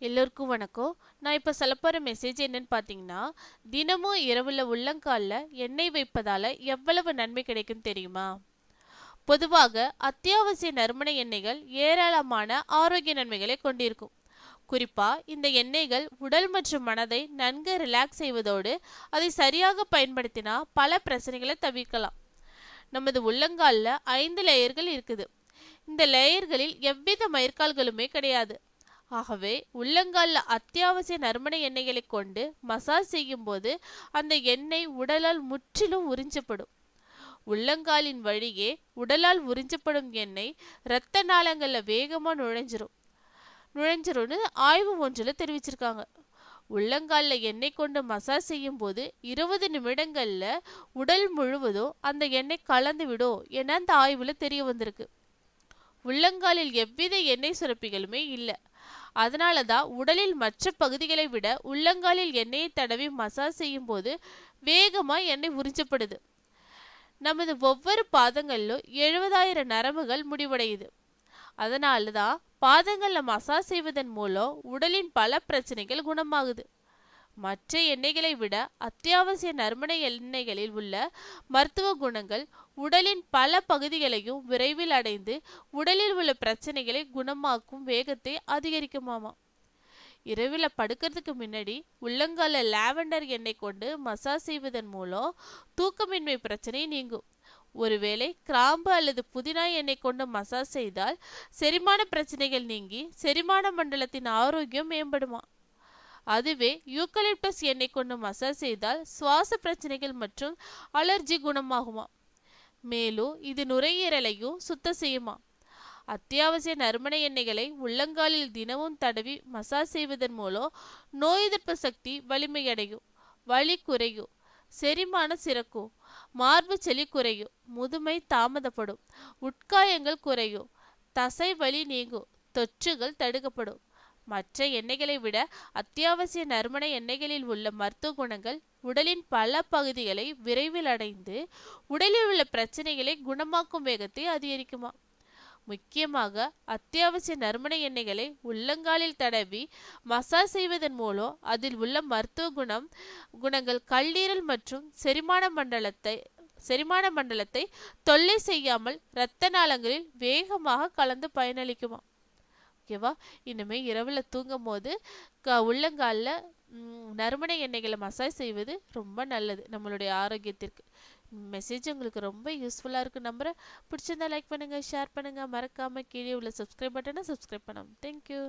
எல்லோருக்கும் வணக்கம். நான் இப்போ சொல்ல போகிற மெசேஜ் என்னன்னு பார்த்தீங்கன்னா தினமும் இரவில் உள்ளங்காலில் எண்ணெய் வைப்பதால் எவ்வளவு நன்மை கிடைக்கும் தெரியுமா? பொதுவாக அத்தியாவசிய நறுமண எண்ணெய்கள் ஏராளமான ஆரோக்கிய நன்மைகளை கொண்டிருக்கும். குறிப்பாக இந்த எண்ணெய்கள் உடல் மற்றும் மனதை நன்கு ரிலாக்ஸ் செய்வதோடு அதை சரியாக பயன்படுத்தினா பல பிரச்சனைகளை தவிர்க்கலாம். நமது உள்ளங்காலில் ஐந்து லேயர்கள் இருக்குது. இந்த லேயர்களில் எவ்வித மயிர்கால்களுமே கிடையாது. ஆகவே உள்ளங்காலில் அத்தியாவசிய நறுமண எண்ணெய்களை கொண்டு மசாஜ் செய்யும்போது அந்த எண்ணெய் உடலால் முற்றிலும் உறிஞ்சப்படும். உள்ளங்காலின் வழியே உடலால் உறிஞ்சப்படும் எண்ணெய் இரத்த நாளங்களில் வேகமாக நுழைஞ்சிரும். நுழைஞ்சிரும்னு ஆய்வு ஒன்றில் தெரிவிச்சிருக்காங்க. உள்ளங்காலில் எண்ணெய் கொண்டு மசாஜ் செய்யும் போது இருபது நிமிடங்களில் உடல் முழுவதும் அந்த எண்ணெய் கலந்து விடும் என அந்த ஆய்வில் தெரிய வந்திருக்கு. உள்ளங்காலில் எவ்வித எண்ணெய் சுரப்பிகளுமே இல்லை. அதனால தான் உடலில் மற்ற பகுதிகளை விட உள்ளங்காலில் எண்ணெயை தடவி மசாஜ் செய்யும் போது வேகமாக எண்ணெய் உறிஞ்சப்படுது. நமது ஒவ்வொரு பாதங்களிலும் எழுபதாயிரம் நரம்புகள் முடிவடையுது. அதனால தான் பாதங்களில் மசாஜ் செய்வதன் மூலம் உடலின் பல பிரச்சனைகள் குணமாகுது. மற்ற எண்ணெய்களை விட அத்தியாவசிய நறுமண எண்ணெய்களில் உள்ள மருத்துவ குணங்கள் உடலின் பல பகுதிகளையும் விரைவில் அடைந்து உடலில் உள்ள பிரச்சனைகளை குணமாக்கும் வேகத்தை அதிகரிக்குமாமா. இரவில் படுக்கிறதுக்கு முன்னாடி உள்ளங்கால லாவெண்டர் எண்ணெய் கொண்டு மசாஜ் செய்வதன் மூலம் தூக்கமின்மை பிரச்சனை நீங்கும். ஒருவேளை கிராம்பு அல்லது புதினா எண்ணெய் கொண்டு மசாஜ் செய்தால் செரிமான பிரச்சனைகள் நீங்கி செரிமான மண்டலத்தின் ஆரோக்கியம் மேம்படுமா? அதுவே யூக்கலிப்டஸ் எண்ணெய் கொண்டு மசாஜ் செய்தால் சுவாச பிரச்சனைகள் மற்றும் அலர்ஜி குணமாகுமா? மேலும் இது நுரையீரலையும் சுத்தம் செய்யுமா? அத்தியாவசிய நறுமண எண்ணெய்களை உள்ளங்காலில் தினமும் தடவி மசாஜ் செய்வதன் மூலம் நோய் எதிர்ப்பு சக்தி வலிமையடையும் வலி குறையும் செரிமான சிறக்கும் மார்பு செலி குறையும் முதுமை தாமதப்படும் உட்காயங்கள் குறையும் தசை வலி நீங்கும் தொற்றுகள் தடுக்கப்படும். மற்ற எண்ணெய்களை விட அத்தியாவசிய நறுமண எண்ணெய்களில் உள்ள மருத்துவ குணங்கள் உடலின் பல பகுதிகளை விரைவில் அடைந்து உடலில் உள்ள பிரச்சனைகளை குணமாக்கும் வேகத்தை அதிகரிக்குமா? முக்கியமாக அத்தியாவசிய நறுமண எண்ணெய்களை உள்ளங்காலில் தடவி மசாஜ் செய்வதன் மூலம் அதில் உள்ள மருத்துவ குணம் குணங்கள் கல்லீரல் மற்றும் செரிமான மண்டலத்தை செரிமான மண்டலத்தை தொல்லை செய்யாமல் இரத்த நாளங்களில் வேகமாக கலந்து பயனளிக்குமா? ஓகேவா? இனிமேல் இரவில் தூங்கும் போது க உள்ளங்காலில் நறுமண எண்ணெய்களை மசாஜ் செய்வது ரொம்ப நல்லது. நம்மளுடைய ஆரோக்கியத்திற்கு. மெசேஜ் உங்களுக்கு ரொம்ப யூஸ்ஃபுல்லாக இருக்கும் நம்புகிறேன் பிடிச்சிருந்தா லைக் பண்ணுங்கள் ஷேர் பண்ணுங்கள் மறக்காமல் கீழே உள்ள சப்ஸ்கிரைப் பட்டனை சப்ஸ்கிரைப் பண்ணணும் தேங்க்யூ